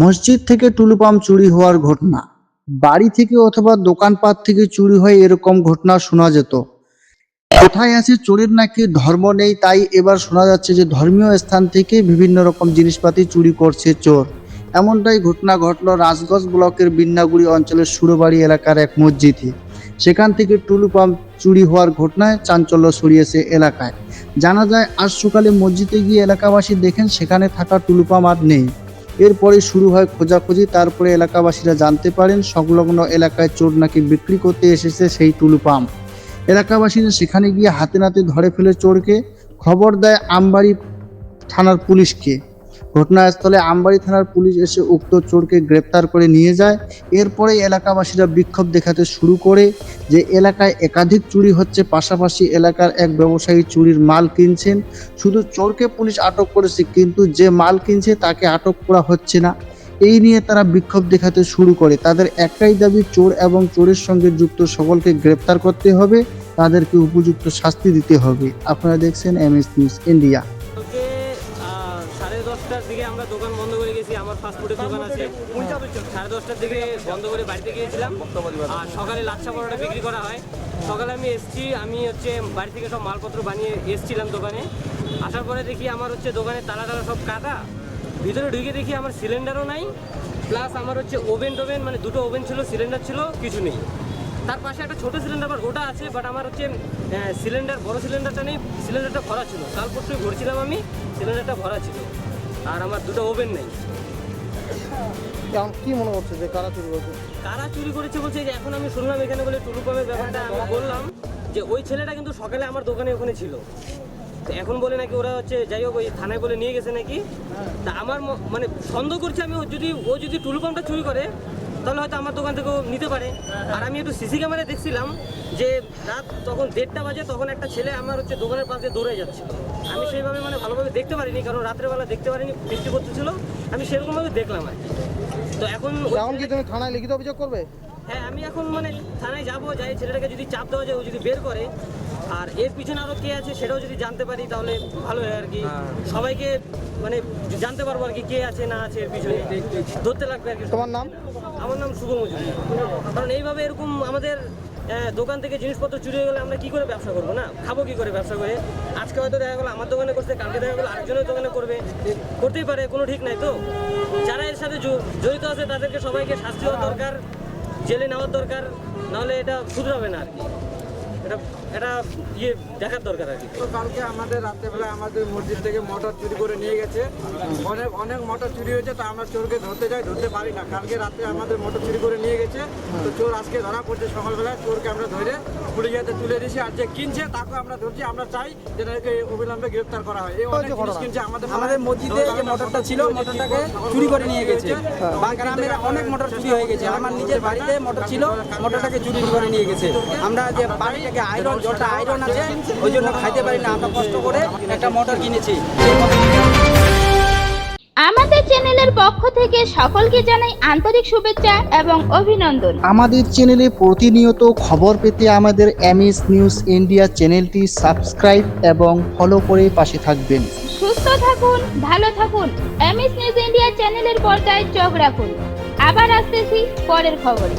মসজিদ থেকে টুলু পাম্প চুরি হওয়ার ঘটনা, বাড়ি থেকে অথবা দোকানপাট থেকে চুরি হয় এরকম ঘটনা শোনা যেত। কোথায় আছে চোরের নাকি ধর্ম নেই তাই এবার শোনা যাচ্ছে যে ধর্মীয় স্থান থেকে বিভিন্ন রকম জিনিসপাতি চুরি করছে চোর। এমনটাই ঘটনা ঘটলো রাজগঞ্জ ব্লকের বিন্নাগুড়ি অঞ্চলের সুরবাড়ি এলাকার এক মসজিদে। সেখান থেকে টুলু পাম্প চুরি হওয়ার ঘটনায় চাঞ্চল্য ছড়িয়েছে এলাকায়। জানা যায়, আজ সকালে মসজিদে গিয়ে এলাকাবাসী দেখেন সেখানে থাকা টুলু পাম্প আর নেই। এরপরে শুরু হয় খোঁজাখুঁজি, তারপরে এলাকাবাসীরা জানতে পারেন সংলগ্ন এলাকায় চোর নাকি বিক্রি করতে এসেছে সেই টুলু পাম্প। এলাকাবাসীরা সেখানে গিয়ে হাতে নাতে ধরে ফেলে চোরকে, খবর দেয় আমবাড়ি থানার পুলিশকে। ঘটনাস্থলে আমবাড়ি থানার পুলিশ এসে উক্ত চোরকে গ্রেপ্তার করে নিয়ে যায়। এরপরে এলাকাবাসীরা বিক্ষোভ দেখাতে শুরু করে যে এলাকায় একাধিক চুরি হচ্ছে। পাশাপাশি এলাকার এক ব্যবসায়ী চুরির মাল কিনছেন। শুধু চোরকে পুলিশ আটক করেছে, কিন্তু যে মাল কিনছে তাকে আটক করা হচ্ছে না। এই নিয়ে তারা বিক্ষোভ দেখাতে শুরু করে। তাদের একটাই দাবি, চোর এবং চোরের সঙ্গে যুক্ত সকলকে গ্রেপ্তার করতে হবে। তাদেরকে উপযুক্ত শাস্তি দিতে হবে। আপনারা দেখছেন এম এস নিউজ ইন্ডিয়া। সাড়ে দশটার দিকে আমরা দোকান বন্ধ করে গেছি আমার ফাস্টফুডের দোকান আছে। সাড়ে দশটার দিকে বন্ধ করে বাড়িতে গিয়েছিলাম। আর সকালে লাচ্ছা পরোটা বিক্রি করা হয়। সকালে আমি এসছি আমি হচ্ছে বাড়ি থেকে সব মালপত্র বানিয়ে এসছিলাম দোকানে। আসার পরে দেখি আমার হচ্ছে দোকানে তালা টালা সব কাটা ভিতরে ঢুকে দেখি আমার সিলিন্ডারও নাই প্লাস আমার হচ্ছে ওভেন টোভেন মানে দুটো ওভেন ছিল সিলিন্ডার ছিল কিছু নেই। তার পাশে একটা ছোট সিলিন্ডার আবার ওটা আছে বাট আমার হচ্ছে সিলিন্ডার বড় সিলিন্ডারটা নেই সিলিন্ডারটা ভরা ছিল। কাল পরশু ভরছিলাম আমি সিলিন্ডারটা ভরা ছিল। আর আমার দুটো ওভেন নেই। কি মনে হচ্ছে যে কারা চুরি করছে? কারা চুরি করেছে বলছে যে এখন আমি শুনলাম এখানে বলে টুলু পাম্পের ব্যাপারটা আমি বললাম যে ওই ছেলেটা কিন্তু সকালে আমার দোকানে ওখানে ছিল। তো এখন বলে নাকি ওরা হচ্ছে যাই হোক ওই থানায় বলে নিয়ে গেছে নাকি? তা আমার মানে সন্দেহ করছে আমি ও যদি ও যদি টুলু পাম্পটা চুরি করে তাহলে হয়তো আমার দোকান থেকেও নিতে পারে। আর আমি একটু সিসি ক্যামেরায় দেখছিলাম যে রাত তখন দেড়টা বাজে তখন একটা ছেলে আমার হচ্ছে দোকানের পাশে দৌড়ে যাচ্ছে আমি সেইভাবে মানে ভালোভাবে দেখতে পারিনি কারণ রাত্রেবেলা দেখতে পারিনি বৃষ্টি করতেছিল আমি সেরকমভাবে দেখলাম আর তো এখন এখন কি তুমি থানায় লিখিত অভিযোগ করবে? হ্যাঁ আমি এখন মানে থানায় যাব যাই ছেলেটাকে যদি চাপ দেওয়া যায় ও যদি বের করে আর এর পিছনে আরও কে আছে সেটাও যদি জানতে পারি তাহলে ভালো হয় আর কি। সবাইকে মানে জানতে পারব আর কি কে আছে না আছে এর পিছনে। ধরতে লাগবে আর কি। তোমার নাম? আমার নাম শুভ মজুরি কারণ এইভাবে এরকম আমাদের দোকান থেকে জিনিসপত্র চুরি হয়ে গেলে আমরা কি করে ব্যবসা করব না? খাব কি করে ব্যবসা করে? আজকে হয়তো দেখা গেলো আমার দোকানে করছে কালকে দেখা গেলো আরেকজনের দোকানে করবে। করতেই পারে কোনো ঠিক নাই তো। যারা এর সাথে জড়িত আছে তাদেরকে সবাইকে শাস্তি হওয়া দরকার জেলে নেওয়ার দরকার নাহলে এটা শুধরাবে না আর কি। এটা এটা ইয়ে দেখার দরকার আর কি। কালকে আমাদের রাত্রেবেলা আমাদের মসজিদ থেকে মোটর চুরি করে নিয়ে গেছে। অনেক অনেক মোটর চুরি হয়েছে তা আমরা চোরকে ধরতে যাই ধরতে পারি না। কালকে রাত্রে আমাদের মোটর চুরি করে নিয়ে গেছে। তো চোর আজকে ধরা পড়ছে সকালবেলা চোরকে আমরা ধরে পুলিশ হাতে তুলে দিয়েছি। আর যে কিনছে তাকে আমরা ধরছি। আমরা চাই যে অবিলম্বে গ্রেপ্তার করা হয়। এই অনেক জিনিস কিনছে আমাদের আমাদের মসজিদে যে মোটরটা ছিল মোটরটাকে চুরি করে নিয়ে গেছে। বা গ্রামের অনেক মোটর চুরি হয়ে গেছে। আমার নিজের বাড়িতে মোটর ছিল মোটরটাকে চুরি করে নিয়ে গেছে। আমরা যে বাড়িটাকে আয়রন জলটা আয়রন আছে ওই জন্য খাইতে পারি না আমরা কষ্ট করে একটা মোটর কিনেছি। আমাদের চ্যানেলের পক্ষ থেকে সকলকে জানাই আন্তরিক শুভেচ্ছা এবং অভিনন্দন। আমাদের চ্যানেলে প্রতিনিয়ত খবর পেতে আমাদের এমএস নিউজ ইন্ডিয়া চ্যানেলটি সাবস্ক্রাইব এবং ফলো করে পাশে থাকবেন। সুস্থ থাকুন ভালো থাকুন এমএস নিউজ ইন্ডিয়া চ্যানেলের পর্দায় চোখ রাখুন। আবার আসতেছি পরের খবরে।